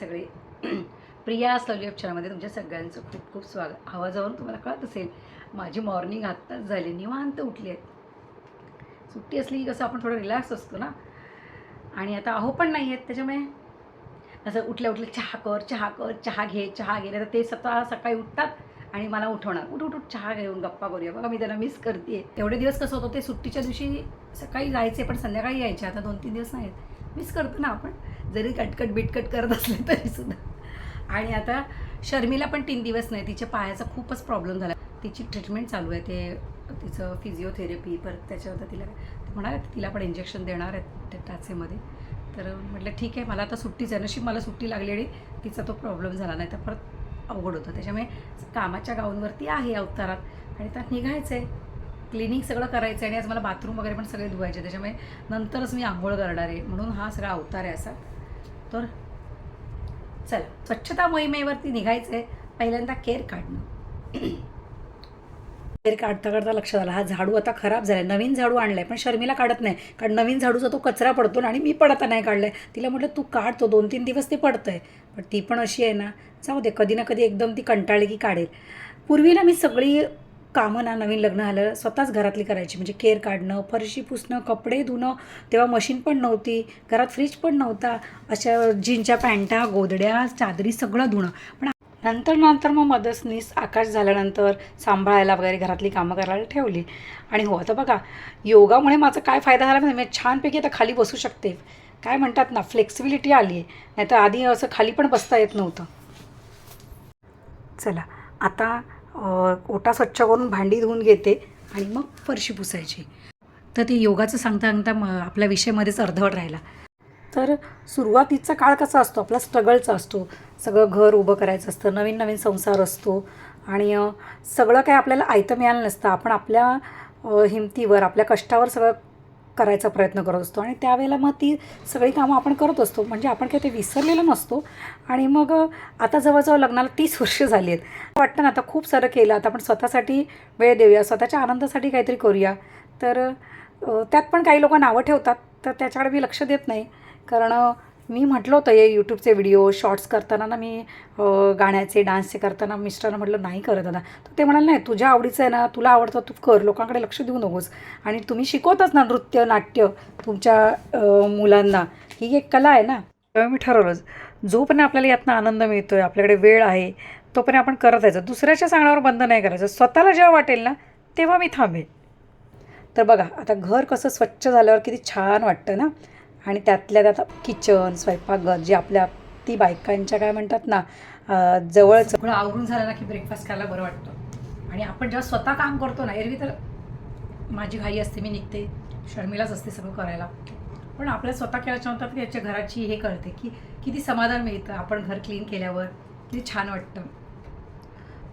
सगळे. प्रिया लवली उपचारामध्ये तुमच्या सगळ्यांचं खूप खूप स्वागत. आवाजावरून तुम्हाला कळत असेल माझी मॉर्निंग आत्ताच झाली निवांत उठली आहेत सुट्टी असली की कसं आपण थोडं रिलॅक्स असतो ना? आणि आता अहो पण नाही आहेत त्याच्यामुळे. असं उठल्या उठल्या चहा कर चहा कर चहा घे चहा घे. तर ते स्वतः सकाळी उठतात आणि मला उठवणार. उठ उठ उठ चहा घेऊन गप्पा करूया. बघा मी त्यांना मिस करते एवढे दिवस कसं होतं ते सुट्टीच्या दिवशी सकाळी जायचे पण संध्याकाळी यायचे. आता दोन तीन दिवस नाहीत. मिस करतो ना आपण. जरी कटकट बिटकट करत असले तरी सुद्धा. आणि आता शर्मीला पण तीन दिवस नाही तिच्या पायाचा खूपच प्रॉब्लेम झाला. तिची ट्रीटमेंट चालू आहे ते तिचं फिजिओथेरपी परत त्याच्यावर तिला ते म्हणाले तिला पण इंजेक्शन देणार आहेत टाचेमध्ये तर म्हटलं ठीक आहे मला आता सुट्टीच आहे नशीब मला सुट्टी लागली आणि तिचा तो प्रॉब्लेम झाला नाही तर परत अवघड होतं. त्याच्यामुळे कामाच्या गाऊनवरती आहे अवतारात आणि त्यात निघायचं आहे क्लिनिंग सगळं करायचं आहे आणि आज मला बाथरूम वगैरे पण सगळे धुवायचे त्याच्यामुळे नंतरच मी आंघोळ करणार आहे. म्हणून हा सगळा अवतार आहे असा. तर चल स्वच्छता मोहिमेवरती निघायचं आहे पहिल्यांदा केर काढणं. केर काढता काढता लक्षात आलं. हा झाडू आता खराब झाला आहे नवीन झाडू आणला आहे पण शर्मीला काढत नाही. कारण नवीन झाडूचा तो कचरा पडतो ना आणि मी पण आता नाही काढला आहे तिला म्हटलं तू काढतो दोन तीन दिवस ते पडतं आहे पण ती पण अशी आहे ना जाऊ दे कधी ना कधी एकदम ती कंटाळली की काढेल. पूर्वी ना मी सगळी कामं ना नवीन लग्न झालं स्वतःच घरातली करायची म्हणजे केर काढणं फरशी पुसणं कपडे धुणं तेव्हा मशीन पण नव्हती घरात फ्रीज पण नव्हता अशा जीनच्या पॅन्टा गोदड्या चादरी सगळं धुणं. पण नंतर नंतर मग मदतनीस आकाश झाल्यानंतर सांभाळायला वगैरे घरातली कामं करायला ठेवली. आणि हो आता बघा योगामुळे माझा काय फायदा झाला मी छानपैकी आता खाली बसू शकते. काय म्हणतात ना फ्लेक्सिबिलिटी आली आहे नाही तर आधी असं खाली पण बसता येत नव्हतं. चला आता ओटा स्वच्छ करून भांडी धुवून घेते आणि मग फरशी पुसायची. तर ते योगाचं सांगता सांगता म आपल्या विषयामध्येच अर्धवट राहिला. तर सुरुवातीचा काळ कसा असतो? आपला स्ट्रगलचा असतो. सगळं घर उभं करायचं असतं नवीन नवीन संसार असतो आणि सगळं काय आपल्याला आयतं मिळालं नसतं. आपण आपल्या हिमतीवर आपल्या कष्टावर सगळं करायचा प्रयत्न करत असतो. आणि त्यावेळेला मग ती सगळी कामं आपण करत असतो. म्हणजे आपण काही ते विसरलेलं नसतो. आणि मग आता जवळजवळ लग्नाला तीस वर्ष झाली आहेत. वाटतं ना आता खूप सारं केलं. आता आपण स्वतःसाठी वेळ देऊया. स्वतःच्या आनंदासाठी काहीतरी करूया. तर त्यात पण काही लोक नावं ठेवतात. तर त्याच्याकडे मी लक्ष देत नाही. कारण मी म्हटलं होतं हे यूट्यूबचे व्हिडिओ शॉर्ट्स करताना ना मी गाण्याचे डान्सचे करताना मिस्टरांना म्हटलं नाही करत आता तर ते म्हणाले नाही तुझ्या आवडीचं आहे ना तुला आवडतं तू कर लोकांकडे लक्ष देऊ नकोस. आणि तुम्ही शिकवताच ना नृत्य नाट्य तुमच्या मुलांना. ही एक कला आहे ना. तेव्हा मी ठरवलं जोपर्यंत आपल्याला यातनं आनंद मिळतो आहे आपल्याकडे वेळ आहे तोपर्यंत आपण करत जायचं दुसऱ्याच्या सांगण्यावर बंद नाही करायचं. स्वतःला जेव्हा वाटेल ना तेव्हा मी थांबेन. तर बघा आता घर कसं स्वच्छ झाल्यावर किती छान वाटतं ना. आणि त्यातल्या त्यात किचन स्वयंपाकघर जे आपल्या ती बायकांच्या काय म्हणतात ना जवळच आवरून झालं ना की ब्रेकफास्ट खायला बरं वाटतं. आणि आपण जेव्हा स्वतः काम करतो ना एरवी तर माझी घाई असते मी निघते शर्मिलाच असते सगळं करायला. पण आपल्या स्वतः केल्याच्यानंतर की याच्या घराची हे कळते की किती समाधान मिळतं आपण घर क्लीन केल्यावर. किती छान वाटतं.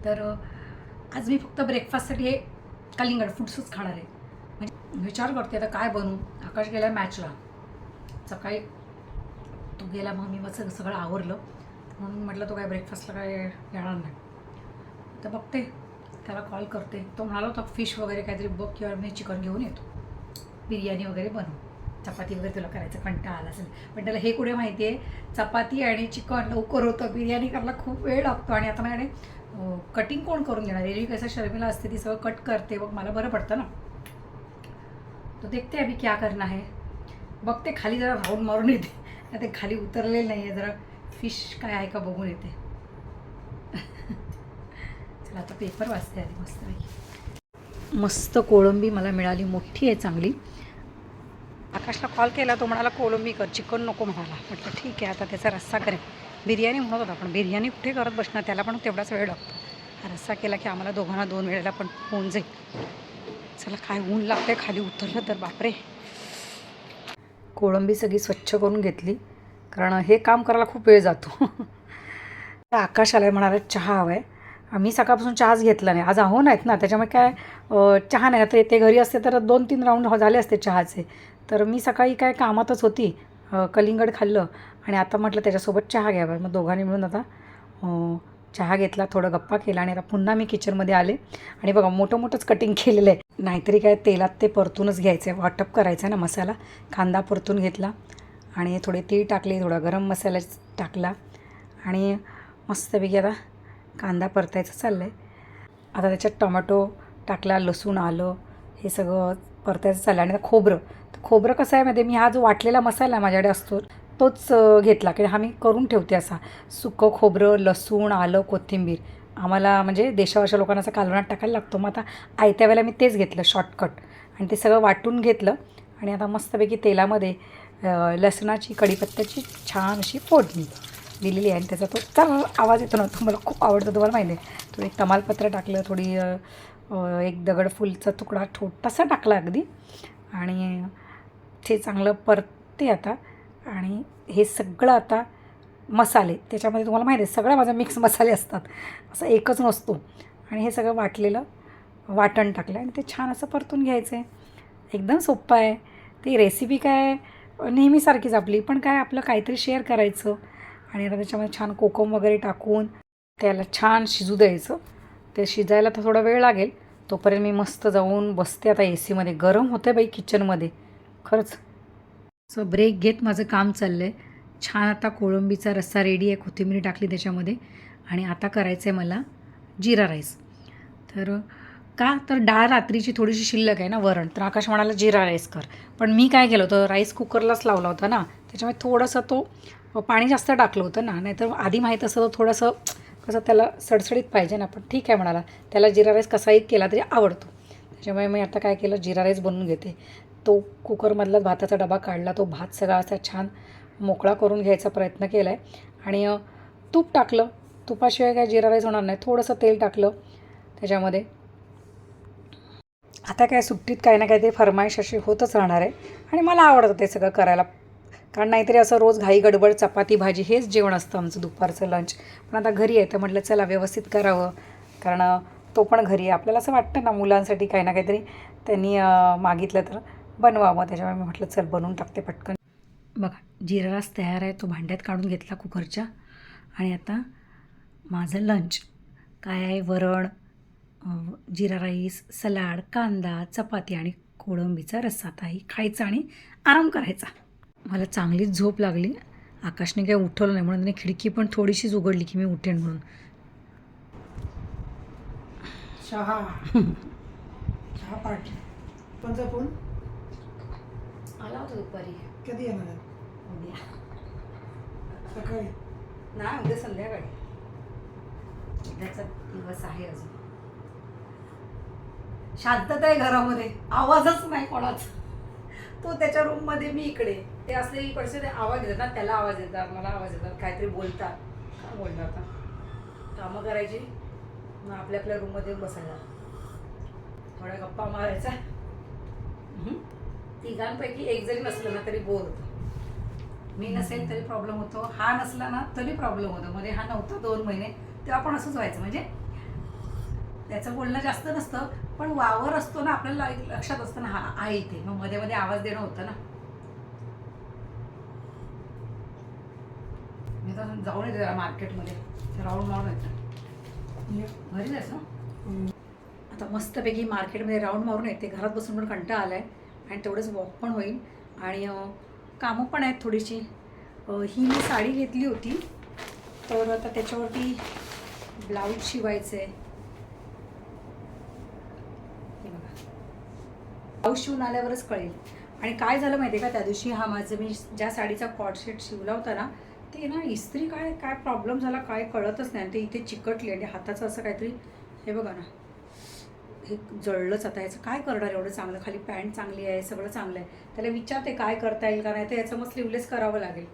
तर आज मी फक्त ब्रेकफास्टसाठी हे कलिंगड फूड्सच खाणार आहे. म्हणजे विचार करते आता काय बनवू? आकाश गेला मॅचला सकाळी तो गेला मग मी मग सगळं सगळं आवरलं. म्हणून म्हटलं तो काय ब्रेकफास्टला काय येणार नाही. तर बघते त्याला कॉल करते. तो म्हणाला होता फिश वगैरे काहीतरी बघ किंवा मी चिकन घेऊन येतो. बिर्याणी वगैरे बनव. चपाती वगैरे तुला करायचं कंटाळा आला असेल. पण त्याला हे कुठे माहिती आहे चपाती आणि चिकन लवकर होतं. बिर्याणी करायला खूप वेळ लागतो. आणि आता माझ्याकडे कटिंग कोण करून देणार? एरवी कसं शर्मिला असते ती सगळं कट करते. मग मला बरं पडतं ना. तो देखते अभी क्या करना है. बघते खाली जरा राऊंड मारून येते. नाही ते खाली उतरलेलं नाही आहे जरा फिश काय आहे का बघून येते. चला आता पेपर वाचते आधी मस्त मस्त कोळंबी मला मिळाली मोठी आहे चांगली. आकाशला कॉल केला तो म्हणाला कोळंबी कर चिकन नको म्हणाला. म्हटलं ठीक आहे आता त्याचा रस्सा करेल बिर्याणी म्हणत होता पण बिर्याणी कुठे करत बसणार? त्याला पण तेवढाच वेळ लागतो. हा रस्सा केला की आम्हाला दोघांना दोन वेळेला पण होऊन जाईल. चला काय ऊन लागतंय खाली उतरलं तर बापरे. कोळंबी सगळी स्वच्छ करून घेतली. कारण हे काम करायला खूप वेळ जातो. तर आकाश आलाय म्हणाला चहा हवा आहे आम्ही सकाळपासून चहाच घेतला नाही. आज आहो नाहीत ना. त्याच्यामुळे काय चहा नाही. तर ते घरी असते तर दोन तीन राऊंड हो-, झाले असते चहाचे. तर मी सकाळी काय कामातच होती. कलिंगड खाल्लं आणि आता म्हटलं त्याच्यासोबत चहा घ्यावा. मग दोघांनी मिळून आता चहा घेतला थोडं गप्पा केला आणि आता पुन्हा मी किचनमध्ये आले. आणि बघा मोठं मोठंच कटिंग केलेलं आहे. नाहीतरी काय तेलात ते परतूनच घ्यायचं आहे. वाटप करायचं आहे ना मसाला. कांदा परतून घेतला आणि थोडे तीळ टाकले थोडा गरम मसाला टाकला. आणि मस्तपैकी आता कांदा परतायचं चाललं आहे आता त्याच्यात टोमॅटो टाकला लसूण आलं हे सगळं परतायचं चाललं आणि आता खोबरं. तर खोबरं कसं आहे मध्ये मी हा जो वाटलेला मसाला माझ्याकडे असतो तोच घेतला की हा मी करून ठेवते असा. सुकं खोबरं लसूण आलं कोथिंबीर. आम्हाला म्हणजे देशावरच्या लोकांना असं कालवणात टाकायला लागतो. मग आता आयत्या वेळेला मी तेच घेतलं शॉर्टकट आणि ते सगळं वाटून घेतलं आणि आता मस्तपैकी तेलामध्ये लसणाची कढीपत्त्याची छान अशी फोडणी दिलेली आहे. आणि त्याचा तो चल आवाज येतो ना तो मला खूप आवडतो. तुम्हाला माहिती आहे थोडी तमालपत्र टाकलं थोडी एक दगडफुलचा तुकडा छोटासा टाकला अगदी. आणि ते चांगलं परते आता. आणि हे सगळं आता मसाले त्याच्यामध्ये तुम्हाला माहिती आहे सगळ्या माझ्या मिक्स मसाले असतात. असं एकच नसतो. आणि हे सगळं वाटलेलं वाटण टाकलं आणि ते छान असं परतून घ्यायचं आहे एकदम सोपं आहे. ती रेसिपी काय नेहमीसारखीच आपली पण काय आपलं काहीतरी शेअर करायचं आणि आता त्याच्यामध्ये छान कोकम वगैरे टाकून त्याला छान शिजू द्यायचं. ते शिजायला तर थोडा वेळ लागेल. तोपर्यंत मी मस्त जाऊन बसते आता ए सीमध्ये गरम होतं बाई किचनमध्ये खरंच. सो ब्रेक घेत माझं काम चाललं आहे छान आता कोळंबीचा रस्सा रेडी आहे कोथिंबीर टाकली त्याच्यामध्ये आणि आता करायचं आहे मला जिरा राईस तर का? तर डाळ रात्रीची थोडीशी शिल्लक आहे ना वरण. तर आकाश म्हणाला जिरा राईस कर. पण मी काय केलं होतं राईस कुकरलाच लावला होता ना. त्याच्यामुळे थोडंसं तो पाणी जास्त टाकलं होतं ना. नाहीतर आधी माहीत असं थोडंसं कसं त्याला सडसडीत पाहिजे ना. पण ठीक आहे म्हणाला. त्याला जिरा राईस कसाही केला तरी आवडतो. त्याच्यामुळे मी आता काय केलं जिरा राईस बनवून घेते. तो कुकरमधला भाताचा डबा काढला तो भात सगळा असा छान मोकळा करून घ्यायचा प्रयत्न केला आहे आणि तूप टाकलं. तुपाशिवाय काय जिरा राईस होणार नाही. थोडंसं तेल टाकलं त्याच्यामध्ये. आता काय सुट्टीत काही ना काहीतरी फरमाईश अशी होतच राहणार आहे. आणि मला आवडतं ते सगळं करायला. कारण नाहीतरी असं रोज घाई गडबड चपाती भाजी हेच जेवण असतं आमचं दुपारचं लंच पण आता घरी आहे तर म्हटलं चला व्यवस्थित करावं. कारण तो पण घरी आहे. आपल्याला असं वाटतं ना मुलांसाठी काही ना काहीतरी त्यांनी मागितलं तर. बनवावं. त्याच्यामुळे मी म्हटलं चल बनवून टाकते पटकन. बघा जिरा राईस तयार आहे. तो भांड्यात काढून घेतला कुकरच्या. आणि आता माझं लंच काय आहे? वरण जिरा राईस सलाड कांदा चपाती आणि कोळंबीचा रस्सा. आता ही खायचा आणि आराम करायचा. मला चांगलीच झोप लागली. आकाशने काही उठवलं नाही. म्हणून त्याने खिडकी पण थोडीशीच उघडली की मी उठेन म्हणून. चहा. चहा पार्टी. आला होता दुपारी. कधी येणार आहे? उद्या. सकाळी. नाही उद्या संध्याकाळी. उद्याचा दिवस आहे अजून. शांतता आहे घरामध्ये. आवाजच नाही कोणाचा. तो त्याच्या रूममध्ये मी इकडे. ते असले इकडचे ते आवाज देतात त्याला आवाज येतात मला आवाज येतात काहीतरी बोलतात. काय बोलतात आता? कामं करायची मग आपल्या आपल्या रूममध्ये बसायला. थोड्या गप्पा मारायचा हम्म. तिघांपैकी एक जरी नसलं ना तरी बोर होतं. मी नसेल तरी प्रॉब्लेम होतो हा नसला ना तरी प्रॉब्लेम होतो. मध्ये हा नव्हता दोन महिने तेव्हा पण असंच व्हायचं. म्हणजे त्याचं बोलणं जास्त नसतं पण वावर असतो ना आपल्याला लक्षात असतं ना हा आहे इथे. मग मध्ये मध्ये आवाज देणं होतं ना. मी तर जाऊन येते जरा मार्केटमध्ये. राऊंड मारून येतं. म्हणजे घरी जायचं आता मस्तपैकी मार्केटमध्ये राऊंड मारून येते. घरात बसून पण कंटाळा आला आहे आणि तेवढंच वॉक पण होईल. आणि कामं पण आहेत थोडीशी. ही मी साडी घेतली होती. तर आता त्याच्यावरती ब्लाऊज शिवायचं आहे हे बघा. ब्लाऊज शिवून आल्यावरच कळेल. आणि काय झालं माहिती आहे का? त्या दिवशी हा माझं मी ज्या साडीचा कॉट शिवला होता ना ते ना इस्त्री काय काय प्रॉब्लेम झाला काय कळतच नाही. आणि ते इथे चिकटली आणि हाताचं असं काहीतरी हे बघा ना. हे जळलंच आता. याचं काय करणार? एवढं चांगलं खाली पॅन्ट चांगली आहे सगळं चांगलं आहे. त्याला विचारते काय करता येईल का नाही तर याचं मग स्लीवलेस करावं लागेल.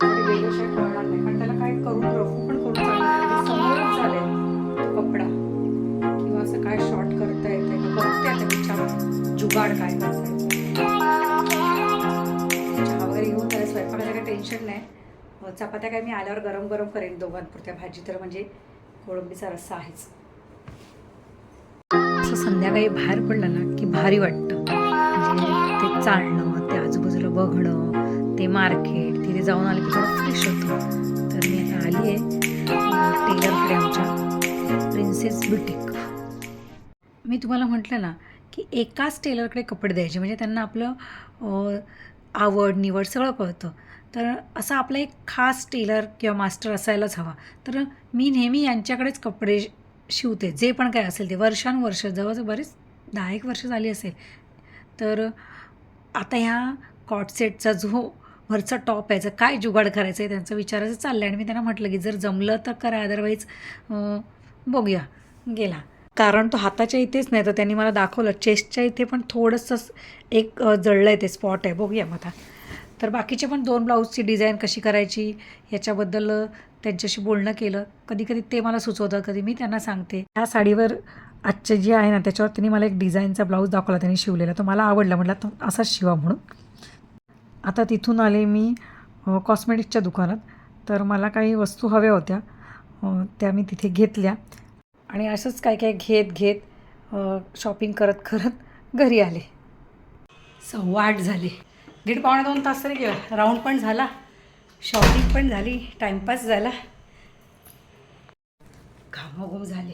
कळणार नाही. कारण त्याला काय करून रफू पण करून समोरच कपडा. किंवा असं काय शॉर्ट करता येते बघते आता विचार. जुगाड काय करता येतं चहा वगैरे घेऊन त्याला स्वयंपाकाचं काही टेन्शन नाही. चपात्या काय मी आल्यावर गरम गरम करेन दोघांपुरत्या. भाजी तर म्हणजे कोळंबीचा रस्सा आहेच. असं संध्याकाळी बाहेर पडलं ना की भारी वाटतं. म्हणजे ते चालणं ते आजूबाजूला बघणं ते मार्केट तिथे जाऊन आलं की थोडं फ्रेश होतं. तर मी आता आली आहे टेलरकडे आमच्या प्रिन्सेस ब्युटिक मी तुम्हाला म्हटलं ना की एकाच टेलरकडे कपडे द्यायचे. म्हणजे त्यांना आपलं आवड निवड सगळं कळतं. तर असा आपला एक खास टेलर किंवा मास्टर असायलाच हवा. तर मी नेहमी यांच्याकडेच कपडे शिवते. जे पण काय असेल ते. वर्षानुवर्ष जवळजवळ बरेच दहा एक वर्ष झाली असेल. तर आता ह्या कॉटसेटचा जो वरचा टॉप आहे काय जुगाड करायचं आहे त्यांचं विचारायचं चाललं आहे आणि मी त्यांना म्हटलं की जर जमलं तर करा अदरवाईज बघूया. गेला. कारण तो हाताच्या इथेच नाही तर त्यांनी मला दाखवलं. चेस्टच्या इथे पण थोडंसं एक जळलं आहे ते स्पॉट आहे. बघूया मग आता. तर बाकीचे पण दोन ब्लाऊजची डिझाईन कशी करायची याच्याबद्दल त्यांच्याशी बोलणं केलं. कधी कधी ते मला सुचवतात कधी मी त्यांना सांगते. ह्या साडीवर आजचे जे आहे ना त्याच्यावर त्यांनी मला एक डिझाईनचा ब्लाऊज दाखवला त्यांनी शिवलेला. तो मला आवडला. म्हटलं तो असाच शिवा म्हणून. आता तिथून आले मी कॉस्मेटिकच्या दुकानात. तर मला काही वस्तू हव्या होत्या. त्या मी तिथे घेतल्या. आणि असंच काय काय घेत घेत शॉपिंग करत करत घरी आले. सव्वा आठ झाले. दीड पावणे दोन तास तरी गेला. राऊंड पण झाला. शॉपिंग पण झाली टाईमपास झाला. घामाघूम झाले.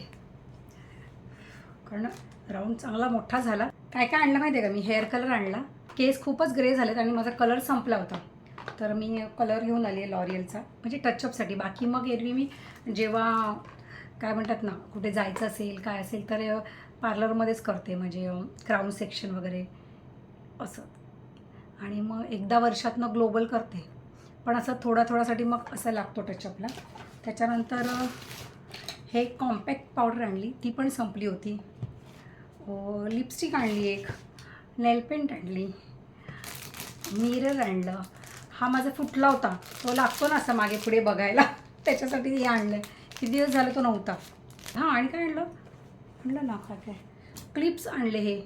कारण राऊंड चांगला मोठा झाला. काय काय आणलं माहिती आहे का? मी हेअर कलर आणला. केस खूपच ग्रे झालेत आणि माझा कलर संपला होता. तर मी कलर घेऊन आली आहे लॉरियलचा म्हणजे टचअपसाठी बाकी मग एरवी मी जेव्हा काय म्हणतात ना कुठे जायचं असेल काय असेल तर पार्लरमध्येच करते. म्हणजे क्राऊन सेक्शन वगैरे असं. आणि मग एकदा वर्षातनं ग्लोबल करते. पण असं थोडा थोडासाठी मग असं लागतो टचअपला त्याच्यानंतर हे हे कॉम्पॅक्ट पावडर आणली ती पण संपली होती. लिपस्टिक आणली एक नेलपेंट आणली मिरर आणलं. हा माझा फुटला होता. तो लागतो ना असा मागे पुढे बघायला. त्याच्यासाठी हे आणलं आहे किती दिवस झालं तो नव्हता. हां आणि काय आणलं? आणलं ना काय काय? क्लिप्स आणले हे.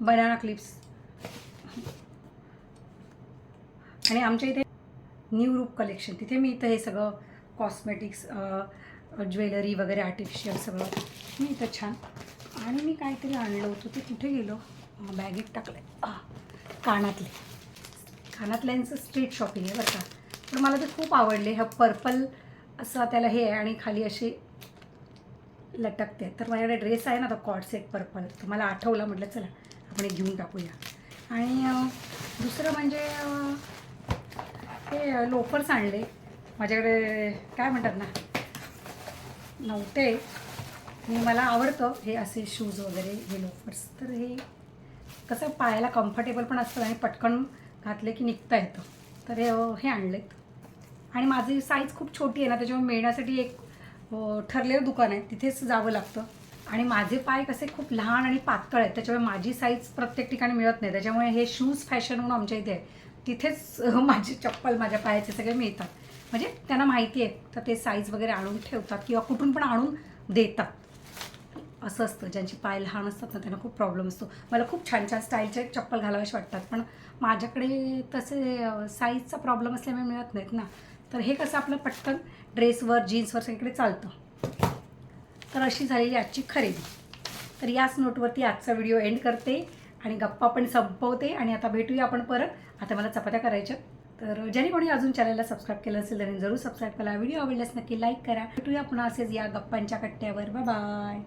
बनाना क्लिप्स आणि आमच्या इथे न्यू रूप कलेक्शन. तिथे मी इथं हे सगळं कॉस्मेटिक्स ज्वेलरी वगैरे आर्टिफिशियल सगळं. मी इथं छान. आणि मी काहीतरी आणलं होतं. ते कुठे गेलो? बॅगेत टाकलं कानातले. कानातल्यांचं स्ट्रीट शॉपिंग आहे बरं का. पण मला ते खूप आवडले. हा पर्पल असं त्याला हे आहे आणि खाली असे लटकते. तर माझ्याकडे ड्रेस आहे ना तो कॉड सेट पर्पल तर मला आठवला म्हटलं चला आपण घेऊन टाकूया. आणि दुसरं म्हणजे हे लोफर्स आणले. माझ्याकडे काय म्हणतात ना नव्हते. मी मला आवडतं. हे असे शूज वगैरे हे लोफर्स. तर हे कसं पायाला कम्फर्टेबल पण असतं आणि पटकन घातले की निघता येतं. तर हे हे आणलेत. आणि माझी साईज खूप छोटी आहे ना त्याच्यामुळे मिळण्यासाठी एक ठरलेलं दुकान आहे. तिथेच जावं लागतं. आणि माझे पाय कसे खूप लहान आणि पातळ आहेत. त्याच्यामुळे माझी साईज प्रत्येक ठिकाणी मिळत नाही. त्याच्यामुळे हे शूज फॅशन म्हणून आमच्या इथे आहे. तिथेच माझी चप्पल माझ्या पायाचे सगळे मिळतात. म्हणजे त्यांना माहिती आहे तर ते साईज वगैरे आणून ठेवतात किंवा कुठून पण आणून देतात. असं असतं ज्यांची पाय लहान असतात ना त्यांना खूप प्रॉब्लेम असतो. मला खूप छान छान स्टाईलचे चप्पल घालावेसे वाटतात पण माझ्याकडे तसे साईजचा प्रॉब्लेम असल्यामुळे मिळत नाहीत ना. तर हे कसं आपलं पटकन ड्रेसवर जीन्सवर सगळीकडे चालतं. तर अशी झालेली आजची खरेदी. तर याच नोटवरती आजचा व्हिडिओ एंड करते आणि गप्पा पण संपवते आणि आता भेटूया आपण परत. आता मला चपात्या करायच्या तर ज्याने कोणी अजून चॅनलला सबस्क्राईब केलं असेल त्यांनी जरूर सबस्क्राईब करा. व्हिडिओ आवडल्यास नक्की लाईक करा. भेटूया पुन्हा असेच या गप्पांच्या कट्ट्यावर. बाय